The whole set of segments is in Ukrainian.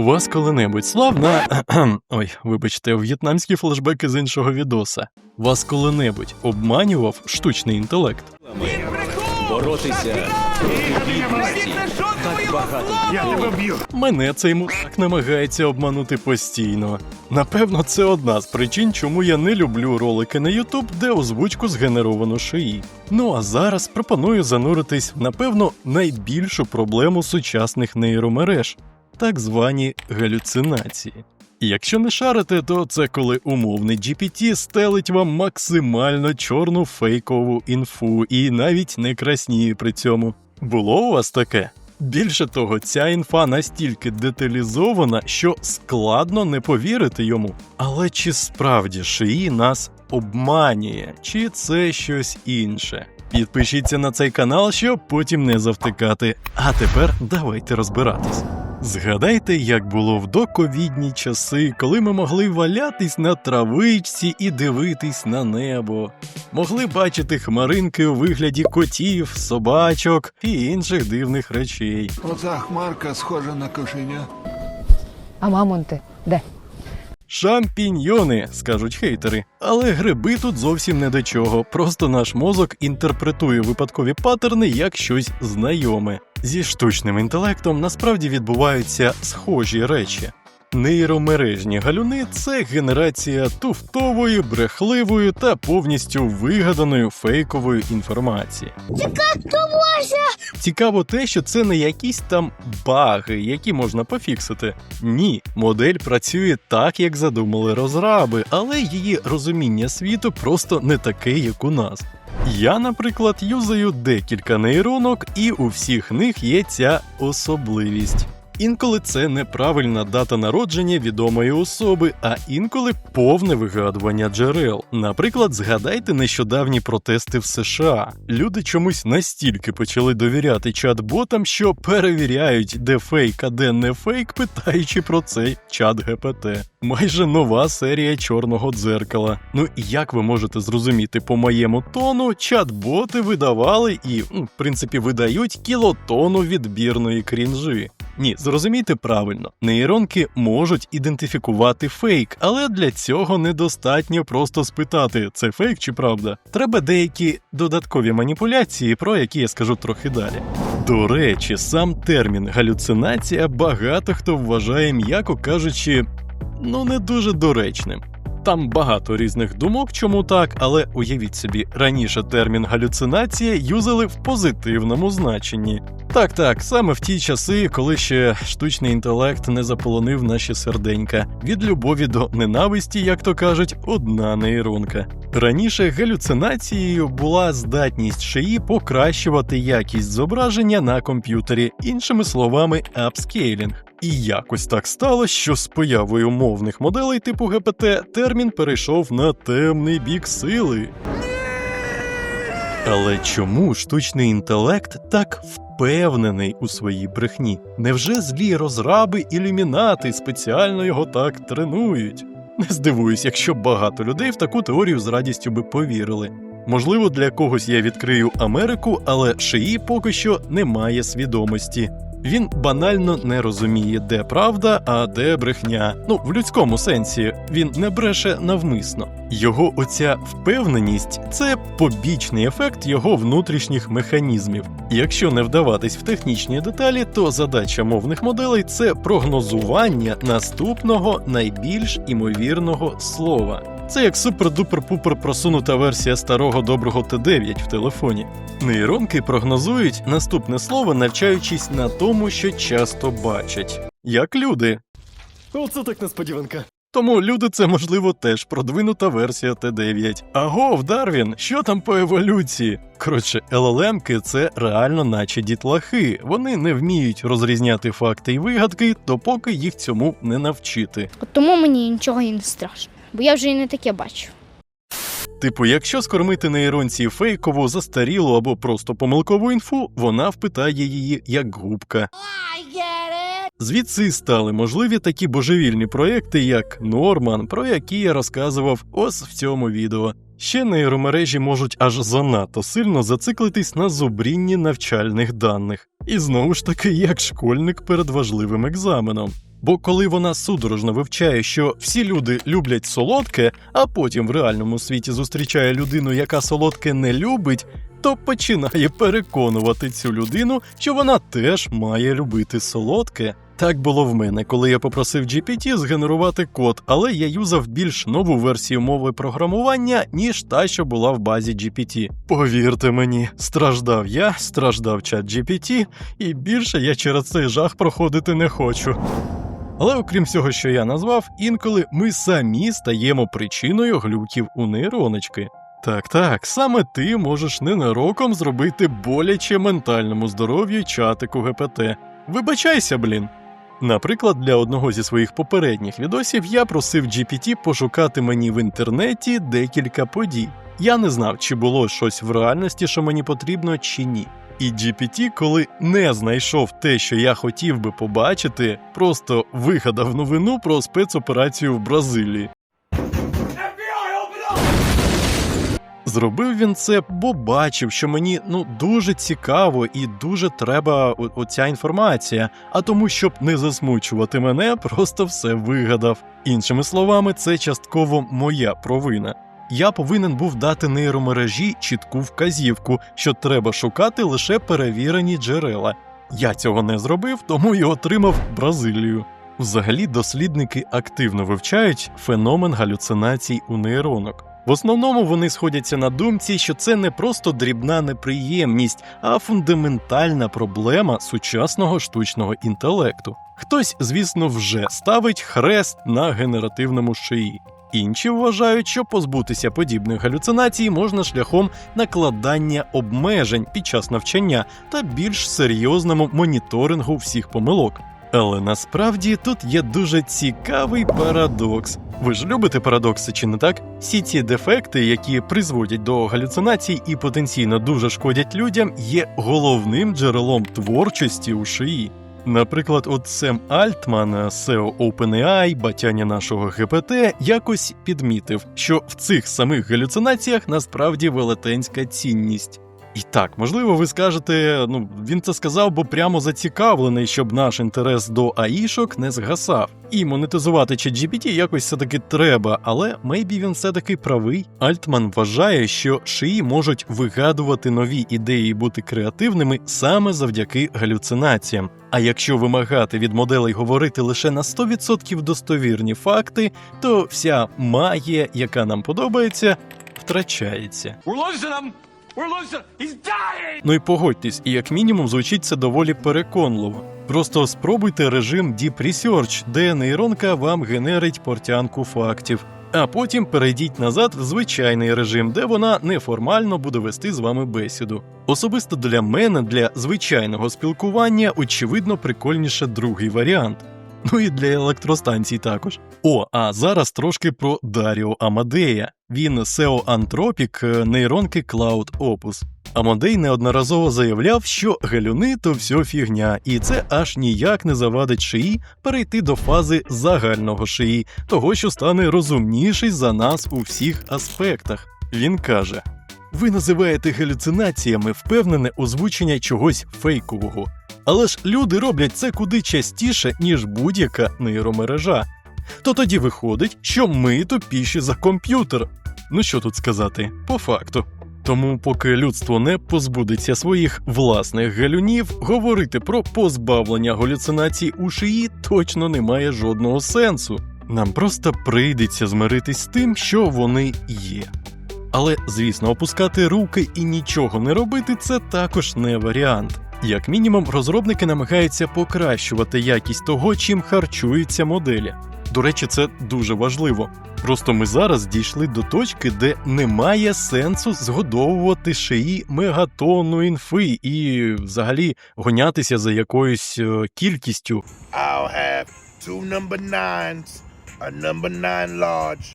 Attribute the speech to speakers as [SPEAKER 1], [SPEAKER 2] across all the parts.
[SPEAKER 1] У вас коли-небудь славна. Ой, вибачте, в'єтнамські флешбеки з іншого відоса. Вас коли-небудь обманював штучний інтелект.
[SPEAKER 2] боротися. Так багато
[SPEAKER 3] Я тебе б'ю.
[SPEAKER 1] Мене цей мудак намагається обманути постійно. Напевно, це одна з причин, чому я не люблю ролики на YouTube, де озвучку згенеровано шиї. Ну а зараз пропоную зануритись напевно, найбільшу проблему сучасних нейромереж так звані галюцинації. Якщо не шарите, то це коли умовний GPT стелить вам максимально чорну фейкову інфу і навіть не красніє при цьому. Було у вас таке? Більше того, ця інфа настільки деталізована, що складно не повірити йому. Але чи справді шиї нас обманює, чи це щось інше? Підпишіться на цей канал, щоб потім не завтикати. А тепер давайте розбиратись. Згадайте, як було в доковідні часи, коли ми могли валятись на травичці і дивитись на небо. Могли бачити хмаринки у вигляді котів, собачок і інших дивних речей.
[SPEAKER 3] Оця хмарка схожа на кошеня.
[SPEAKER 4] А мамонти де?
[SPEAKER 1] Шампіньйони, скажуть хейтери. Але гриби тут зовсім не до чого. Просто наш мозок інтерпретує випадкові паттерни як щось знайоме. Зі штучним інтелектом насправді відбуваються схожі речі. Нейромережні галюни це генерація туфтової, брехливої та повністю вигаданої фейкової інформації. Цікаво те, що це не якісь там баги, які можна пофіксити. Ні, модель працює так, як задумали розраби, але її розуміння світу просто не таке, як у нас. Я, наприклад, юзаю декілька нейронок, і у всіх них є ця особливість. Інколи це неправильна дата народження відомої особи, а інколи повне вигадування джерел. Наприклад, згадайте нещодавні протести в США. Люди чомусь настільки почали довіряти чат-ботам, що перевіряють, де фейк, а де не фейк, питаючи про цей чат ГПТ. Майже нова серія чорного дзеркала. Ну і як ви можете зрозуміти по моєму тону, чат-боти видавали і, в принципі, видають кілотону відбірної крінжи. Ні, зрозумійте правильно, нейронки можуть ідентифікувати фейк, але для цього недостатньо просто спитати, це фейк чи правда. Треба деякі додаткові маніпуляції, про які я скажу трохи далі. До речі, сам термін галюцинація багато хто вважає, м'яко кажучи, ну не дуже доречним. Там багато різних думок, чому так, але уявіть собі, раніше термін галюцинація юзали в позитивному значенні. Так, так, саме в ті часи, коли ще штучний інтелект не заполонив наші серденька. Від любові до ненависті, як то кажуть, одна нейронка. Раніше галюцинацією була здатність шиї покращувати якість зображення на комп'ютері, іншими словами, апскейлінг. І якось так сталося, що з появою мовних моделей типу ГПТ термін перейшов на темний бік сили. Але чому штучний інтелект так впевнений у своїй брехні? Невже злі розраби ілюмінати спеціально його так тренують? Не здивуюсь, якщо багато людей в таку теорію з радістю би повірили. Можливо, для когось я відкрию Америку, але шиї поки що немає свідомості. Він банально не розуміє, де правда, а де брехня. Ну, в людському сенсі, він не бреше навмисно. Його оця впевненість це побічний ефект його внутрішніх механізмів. Якщо не вдаватись в технічні деталі, то задача мовних моделей це прогнозування наступного найбільш імовірного слова. Це як супер-дупер-пупер просунута версія старого доброго Т9 в телефоні. Нейронки прогнозують наступне слово, навчаючись на тому, що часто бачать. Як люди. Оце так несподіванка. Тому люди це можливо теж продвинута версія Т9. Агов, Дарвін, що там по еволюції? Коротше, ЛЛМки це реально наче дітлахи. Вони не вміють розрізняти факти і вигадки, допоки їх цьому не навчити.
[SPEAKER 5] От тому мені нічого і не страшно, бо я вже і не таке бачу.
[SPEAKER 1] Типу, якщо скормити нейронці фейкову, застарілу або просто помилкову інфу, вона впитає її як губка. Звідси стали можливі такі божевільні проекти, як Норман, про які я розказував ось в цьому відео. Ще нейромережі можуть аж занадто сильно зациклитись на зубрінні навчальних даних. І знову ж таки, як школьник перед важливим екзаменом. Бо коли вона судорожно вивчає, що всі люди люблять солодке, а потім в реальному світі зустрічає людину, яка солодке не любить, то починає переконувати цю людину, що вона теж має любити солодке. Так було в мене, коли я попросив GPT згенерувати код, але я юзав більш нову версію мови програмування, ніж та, що була в базі GPT. Повірте мені, страждав я, страждав чат GPT, і більше я через цей жах проходити не хочу. Але окрім всього, що я назвав, інколи ми самі стаємо причиною глюків у нейроночки. Так, так, саме ти можеш ненароком зробити боляче ментальному здоров'ю чатику ГПТ. Вибачайся, блін. Наприклад, для одного зі своїх попередніх відосів я просив GPT пошукати мені в інтернеті декілька подій. Я не знав, чи було щось в реальності, що мені потрібно, чи ні. І GPT, коли не знайшов те, що я хотів би побачити, просто вигадав новину про спецоперацію в Бразилії. Зробив він це, бо бачив, що мені ну дуже цікаво і дуже треба оця інформація. А тому, щоб не засмучувати мене, просто все вигадав. Іншими словами, це частково моя провина. Я повинен був дати нейромережі чітку вказівку, що треба шукати лише перевірені джерела. Я цього не зробив, тому і отримав Бразилію. Взагалі, дослідники активно вивчають феномен галюцинацій у нейронок. В основному вони сходяться на думці, що це не просто дрібна неприємність, а фундаментальна проблема сучасного штучного інтелекту. Хтось, звісно, вже ставить хрест на генеративному шиї. Інші вважають, що позбутися подібних галюцинацій можна шляхом накладання обмежень під час навчання та більш серйозному моніторингу всіх помилок. Але насправді тут є дуже цікавий парадокс. Ви ж любите парадокси, чи не так? Всі ці дефекти, які призводять до галюцинацій і потенційно дуже шкодять людям, є головним джерелом творчості у шиї. Наприклад, от Сем Альтман, SEO OpenAI, батяня нашого ГПТ, якось підмітив, що в цих самих галюцинаціях насправді велетенська цінність. І так, можливо, ви скажете, ну він це сказав, бо прямо зацікавлений, щоб наш інтерес до аїшок не згасав. І монетизувати ChatGPT якось все-таки треба, але мейбі він все-таки правий. Альтман вважає, що шиї можуть вигадувати нові ідеї і бути креативними саме завдяки галюцинаціям. А якщо вимагати від моделей говорити лише на 100% достовірні факти, то вся магія, яка нам подобається, втрачається.
[SPEAKER 2] We're
[SPEAKER 1] Ну і погодьтесь, і як мінімум звучить це доволі переконливо. Просто спробуйте режим Deep Research, де нейронка вам генерить портянку фактів. А потім перейдіть назад в звичайний режим, де вона неформально буде вести з вами бесіду. Особисто для мене, для звичайного спілкування, очевидно, прикольніше другий варіант. Ну і для електростанцій також. О, а зараз трошки про Даріо Амадея. Він SEO Антропік нейронки Cloud Opus. Амадей неодноразово заявляв, що галюни то все фігня, і це аж ніяк не завадить шиї перейти до фази загального шиї, того, що стане розумніший за нас у всіх аспектах. Він каже: ви називаєте галюцинаціями впевнене озвучення чогось фейкового. Але ж люди роблять це куди частіше, ніж будь-яка нейромережа. То тоді виходить, що ми тупіші за комп'ютер. Ну що тут сказати, по факту. Тому, поки людство не позбудеться своїх власних галюнів, говорити про позбавлення галюцинацій у шиї точно не має жодного сенсу. Нам просто прийдеться змиритись з тим, що вони є. Але, звісно, опускати руки і нічого не робити це також не варіант. Як мінімум, розробники намагаються покращувати якість того, чим харчуються моделі. До речі, це дуже важливо. Просто ми зараз дійшли до точки, де немає сенсу згодовувати шиї мегатонну інфи і взагалі гонятися за якоюсь е, кількістю.
[SPEAKER 6] I'll have two number nines, a number nine large.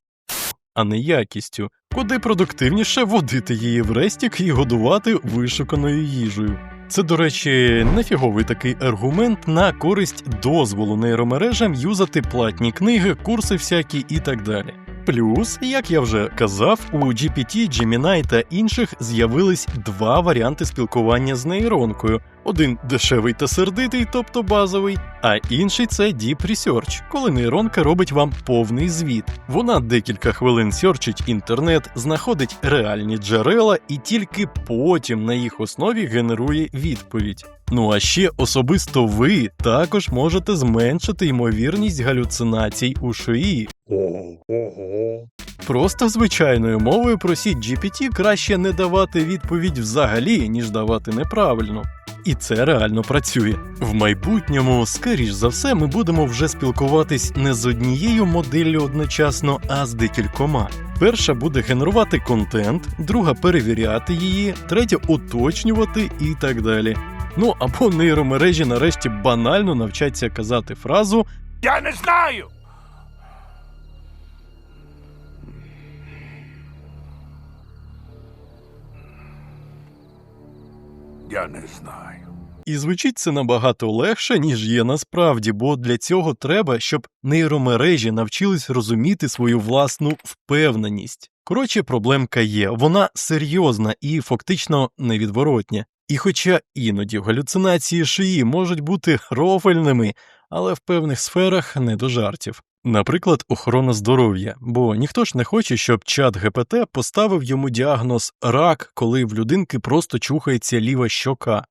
[SPEAKER 1] а не якістю, куди продуктивніше водити її в рестік і годувати вишуканою їжею. Це, до речі, нефіговий такий аргумент на користь дозволу нейромережам юзати платні книги, курси всякі і так далі. Плюс, як я вже казав, у GPT, Gemini та інших з'явились два варіанти спілкування з нейронкою: один дешевий та сердитий, тобто базовий, а інший це Deep Research, коли нейронка робить вам повний звіт. Вона декілька хвилин сьорчить інтернет, знаходить реальні джерела і тільки потім на їх основі генерує відповідь. Ну а ще особисто ви також можете зменшити ймовірність галюцинацій у шиї. Просто звичайною мовою просіть GPT краще не давати відповідь взагалі, ніж давати неправильно. І це реально працює. В майбутньому, скоріш за все, ми будемо вже спілкуватись не з однією моделлю одночасно, а з декількома. Перша буде генерувати контент, друга перевіряти її, третя уточнювати і так далі. Ну або нейромережі нарешті банально навчаться казати фразу
[SPEAKER 6] Я не знаю. Я не знаю.
[SPEAKER 1] І звучить це набагато легше, ніж є насправді, бо для цього треба, щоб нейромережі навчились розуміти свою власну впевненість. Коротше, проблемка є, вона серйозна і фактично невідворотня. І хоча іноді галюцинації шиї можуть бути рофельними, але в певних сферах не до жартів. Наприклад, охорона здоров'я, бо ніхто ж не хоче, щоб чат ГПТ поставив йому діагноз рак, коли в людинки просто чухається ліва щока.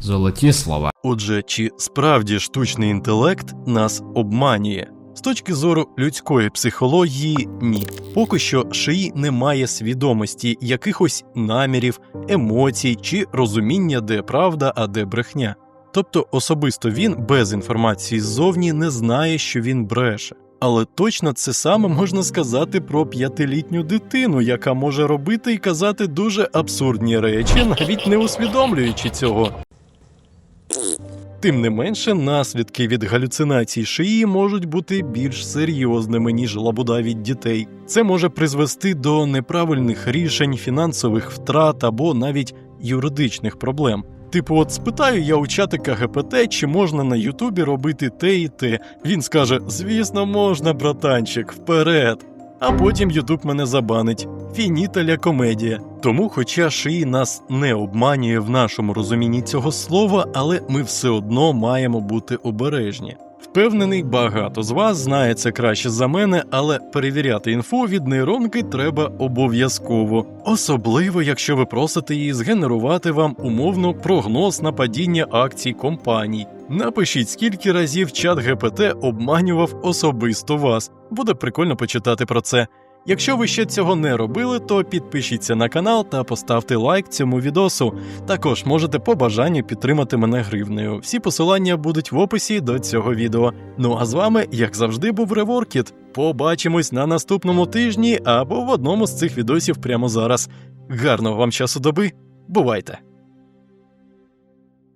[SPEAKER 7] Золоті слова.
[SPEAKER 1] Отже, чи справді штучний інтелект нас обманює? З точки зору людської психології, ні. Поки що шиї немає свідомості, якихось намірів, емоцій чи розуміння, де правда, а де брехня. Тобто особисто він без інформації ззовні не знає, що він бреше. Але точно це саме можна сказати про п'ятилітню дитину, яка може робити і казати дуже абсурдні речі, навіть не усвідомлюючи цього. Тим не менше, наслідки від галюцинацій шиї можуть бути більш серйозними, ніж лабуда від дітей. Це може призвести до неправильних рішень, фінансових втрат або навіть юридичних проблем. Типу, от спитаю я у чатика ГПТ, чи можна на Ютубі робити те і те. Він скаже: звісно, можна, братанчик, вперед. А потім Ютуб мене забанить. Фініталя комедія. Тому, хоча шиї нас не обманює в нашому розумінні цього слова, але ми все одно маємо бути обережні. Впевнений, багато з вас знає це краще за мене, але перевіряти інфо від нейронки треба обов'язково, особливо якщо ви просите її згенерувати вам умовно прогноз на падіння акцій компаній. Напишіть, скільки разів чат ГПТ обманював особисто вас. Буде прикольно почитати про це. Якщо ви ще цього не робили, то підпишіться на канал та поставте лайк цьому відосу. Також можете по бажанню підтримати мене гривнею. Всі посилання будуть в описі до цього відео. Ну а з вами, як завжди, був Реворкіт. Побачимось на наступному тижні або в одному з цих відосів прямо зараз. Гарного вам часу доби. Бувайте!